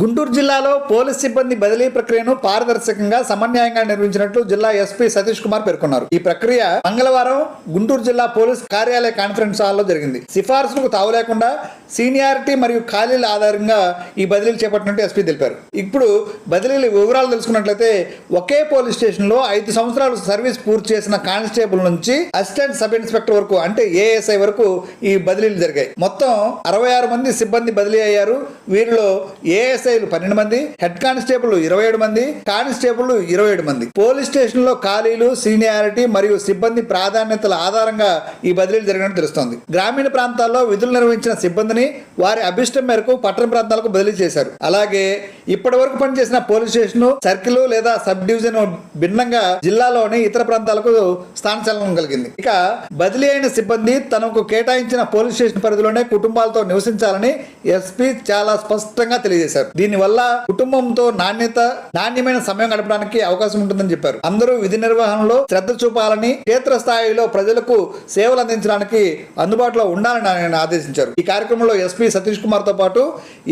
గుంటూరు జిల్లాలో పోలీస్ సిబ్బంది బదిలీ ప్రక్రియను పారదర్శకంగా సమన్వయంగా నిర్వహించినట్లు జిల్లా ఎస్పీ సతీష్ కుమార్ పేర్కొన్నారు. ఈ ప్రక్రియ మంగళవారం గుంటూరు జిల్లా పోలీస్ కార్యాలయ కాన్ఫరెన్స్ హాల్లో జరిగింది. సిఫార్సులకు తావు లేకుండా సీనియారిటీ మరియు ఖాళీల ఆధారంగా ఈ బదిలీలు చేపట్టినట్టు ఎస్పీ తెలిపారు. ఇప్పుడు బదిలీల వివరాలు తెలుసుకున్నట్లయితే ఒకే పోలీస్ స్టేషన్లో ఐదు సంవత్సరాలు సర్వీస్ పూర్తి చేసిన కానిస్టేబుల్ నుంచి అసిస్టెంట్ సబ్ ఇన్స్పెక్టర్ వరకు అంటే ఏఎస్ఐ వరకు ఈ బదిలీలు జరిగాయి. మొత్తం అరవై ఆరు మంది సిబ్బంది బదిలీ అయ్యారు. వీరిలో ఏఎస్ ఎస్ఐలు పన్నెండు మంది హెడ్ కానిస్టేబుల్ ఇరవై ఏడు మంది కానిస్టేబుల్ ఇరవై ఏడు మంది. పోలీస్ స్టేషన్లో ఖాళీలు సీనియారిటీ మరియు సిబ్బంది ప్రాధాన్యతల ఆధారంగా ఈ బదిలీలు జరిగినట్టు తెలుస్తోంది. గ్రామీణ ప్రాంతాల్లో విధులు నిర్వహించిన సిబ్బందిని వారి అభిష్టం మేరకు పట్టణ ప్రాంతాలకు బదిలీ చేశారు. అలాగే ఇప్పటి వరకు పనిచేసిన పోలీస్ స్టేషన్ సర్కిల్ లేదా సబ్ డివిజన్ భిన్నంగా జిల్లాలోని ఇతర ప్రాంతాలకు స్థానచలనం కలిగింది. ఇక బదిలీ అయిన సిబ్బంది తనకు కేటాయించిన పోలీస్ స్టేషన్ పరిధిలోనే కుటుంబాలతో నివసించాలని ఎస్పీ చాలా స్పష్టంగా తెలియజేశారు. దీనివల్ల కుటుంబంతో నాణ్యత నాణ్యమైన సమయం గడపడానికి అవకాశం ఉంటుందని చెప్పారు. అందరూ విధి నిర్వహణలో శ్రద్ధ చూపాలని క్షేత్ర స్థాయిలో ప్రజలకు సేవలు అందించడానికి అందుబాటులో ఉండాలని ఆయన ఆదేశించారు. ఈ కార్యక్రమంలో ఎస్పీ సతీష్ కుమార్తో పాటు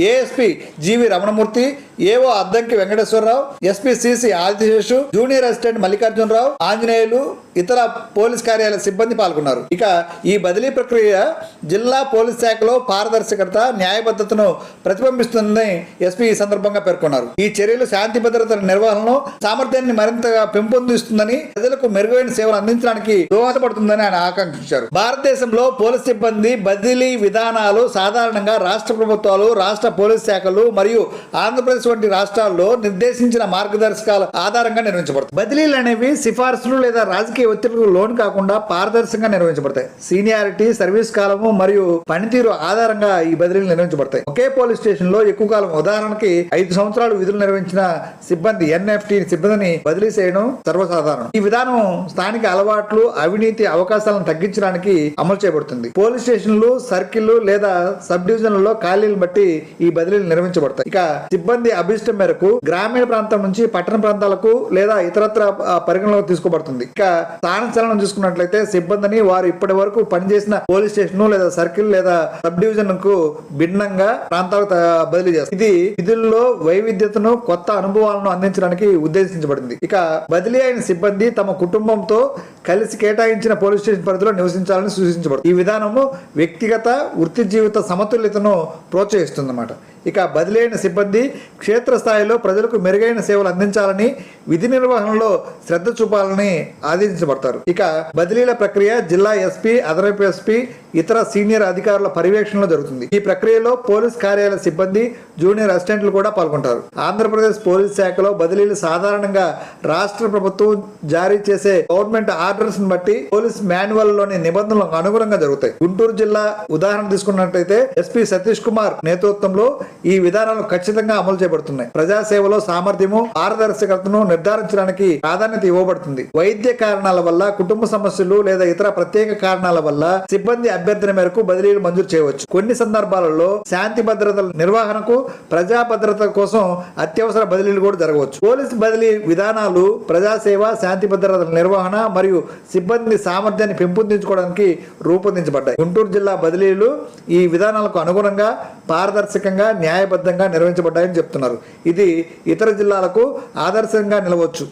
ASP GV Ramanamurthy AO Addanki Venkateswararao SP CC Adiseshu junior assistant Mallikarjunarao Anjaneyulu ఇతర పోలీస్ కార్యాలయ సిబ్బంది పాల్గొన్నారు. ఇక ఈ బదిలీ ప్రక్రియ జిల్లా పోలీస్ శాఖలో పారదర్శకత న్యాయబద్ధతను ప్రతిబింబిస్తుందని ఎస్పీ ఈ సందర్భంగా పేర్కొన్నారు. ఈ చర్యలు శాంతి భద్రతల నిర్వహణను సామర్థ్యాన్ని మరింతగా పెంపొందిస్తుందని ప్రజలకు మెరుగైన సేవలు అందించడానికి దోహదపడుతుందని ఆయన ఆకాంక్షించారు. భారతదేశంలో పోలీస్ సిబ్బంది బదిలీ విధానాలు సాధారణంగా రాష్ట్ర ప్రభుత్వాలు రాష్ట్ర పోలీస్ శాఖలు మరియు ఆంధ్రప్రదేశ్ వంటి రాష్ట్రాల్లో నిర్దేశించిన మార్గదర్శకాల ఆధారంగా నిర్వహించబడతాయి. బదిలీలు అనేవి సిఫార్సులు లేదా రాజకీయ ఒత్తిడికి లోన్ కాకుండా పారదర్శకంగా నిర్వహించబడతాయి. సీనియారిటీ సర్వీస్ కాలము మరియు పనితీరు ఆధారంగా ఈ బదిలీలు నిర్వహించబడతాయి. ఒకే పోలీస్ స్టేషన్లో ఎక్కువ కాలం ఉదాహరణకి ఐదు సంవత్సరాలు విధులు నిర్వహించిన సిబ్బంది ఎన్ఎఫ్టి సిబ్బందిని బదిలీ చేయడం సర్వసాధారణం. ఈ విధానం స్థానిక అలవాట్లు అవినీతి అవకాశాలను తగ్గించడానికి అమలు చేయబడుతుంది. పోలీస్ స్టేషన్లు సర్కిల్ లేదా సబ్ డివిజన్లలో ఖాళీలను బట్టి ఈ బదిలీలు నిర్వహించబడతాయి. ఇక సిబ్బంది అభిష్టం మేరకు గ్రామీణ ప్రాంతం నుంచి పట్టణ ప్రాంతాలకు లేదా ఇతరత్ర పరిగణలోకి తీసుకోబడుతుంది. ఇక స్థానచలనం చూసుకున్నట్లయితే సిబ్బందిని వారు ఇప్పటి వరకు పనిచేసిన పోలీస్ స్టేషన్ లేదా సర్కిల్ లేదా సబ్ డివిజన్కు భిన్నంగా ప్రాంతాలకు బదిలీ చేస్తారు. ఇది విధుల్లో వైవిధ్యతను కొత్త అనుభవాలను అందించడానికి ఉద్దేశించబడింది. ఇక బదిలీ అయిన సిబ్బంది తమ కుటుంబంతో కలిసి కేటాయించిన పోలీస్ స్టేషన్ పరిధిలో నివసించాలని సూచించబడుతుంది. ఈ విధానము వ్యక్తిగత వృత్తి జీవిత సమతుల్యతను ప్రోత్సహిస్తుంది అన్నమాట ఇక బదిలీ సిబ్బంది క్షేత్రస్థాయిలో ప్రజలకు మెరుగైన సేవలు అందించాలని విధి నిర్వహణలో శ్రద్ధ చూపాలని ఆదేశించబడతారు. ఇక బదిలీల ప్రక్రియ జిల్లా ఎస్పీ అదనపు ఎస్పీ ఇతర సీనియర్ అధికారుల పర్యవేక్షణలో జరుగుతుంది. ఈ ప్రక్రియలో పోలీస్ కార్యాలయ సిబ్బంది జూనియర్ అసిస్టెంట్లు కూడా పాల్గొంటారు. ఆంధ్రప్రదేశ్ పోలీస్ శాఖలో బదిలీలు సాధారణంగా రాష్ట్ర ప్రభుత్వం జారీ చేసే గవర్నమెంట్ ఆర్డర్స్ బట్టి పోలీస్ మాన్యువల్లోని నిబంధనలకు అనుగుణంగా జరుగుతాయి. గుంటూరు జిల్లా ఉదాహరణ తీసుకున్నట్లయితే ఎస్పీ సతీష్ కుమార్ నేతృత్వంలో ఈ విధానాలు ఖచ్చితంగా అమలు చేయబడుతున్నాయి. ప్రజాసేవలో సామర్థ్యము పారదర్శకతను నిర్ధారించడానికి ప్రాధాన్యత ఇవ్వబడుతుంది. వైద్య కారణాల వల్ల కుటుంబ సమస్యలు లేదా ఇతర ప్రత్యేక కారణాల వల్ల సిబ్బంది అభ్యర్థన మేరకు బదిలీలు మంజూరు చేయవచ్చు. కొన్ని సందర్భాలలో శాంతి భద్రతల నిర్వహణకు ప్రజా భద్రత కోసం అత్యవసర బదిలీలు కూడా జరగవచ్చు. పోలీస్ బదిలీ విధానాలు ప్రజాసేవ శాంతి భద్రతల నిర్వహణ మరియు సిబ్బంది సామర్థ్యాన్ని పెంపొందించుకోవడానికి రూపొందించబడ్డాయి. గుంటూరు జిల్లా బదిలీలు ఈ విధానాలకు అనుగుణంగా పారదర్శకంగా న్యాయబద్ధంగా నిర్వహించబడ్డాయని చెప్తున్నారు. ఇది ఇతర జిల్లాలకు ఆదర్శంగా నిలవచ్చు.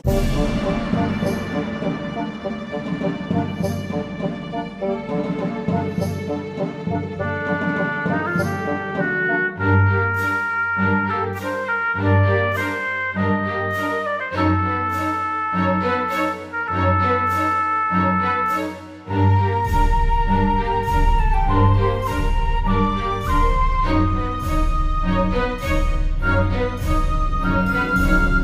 Thank you.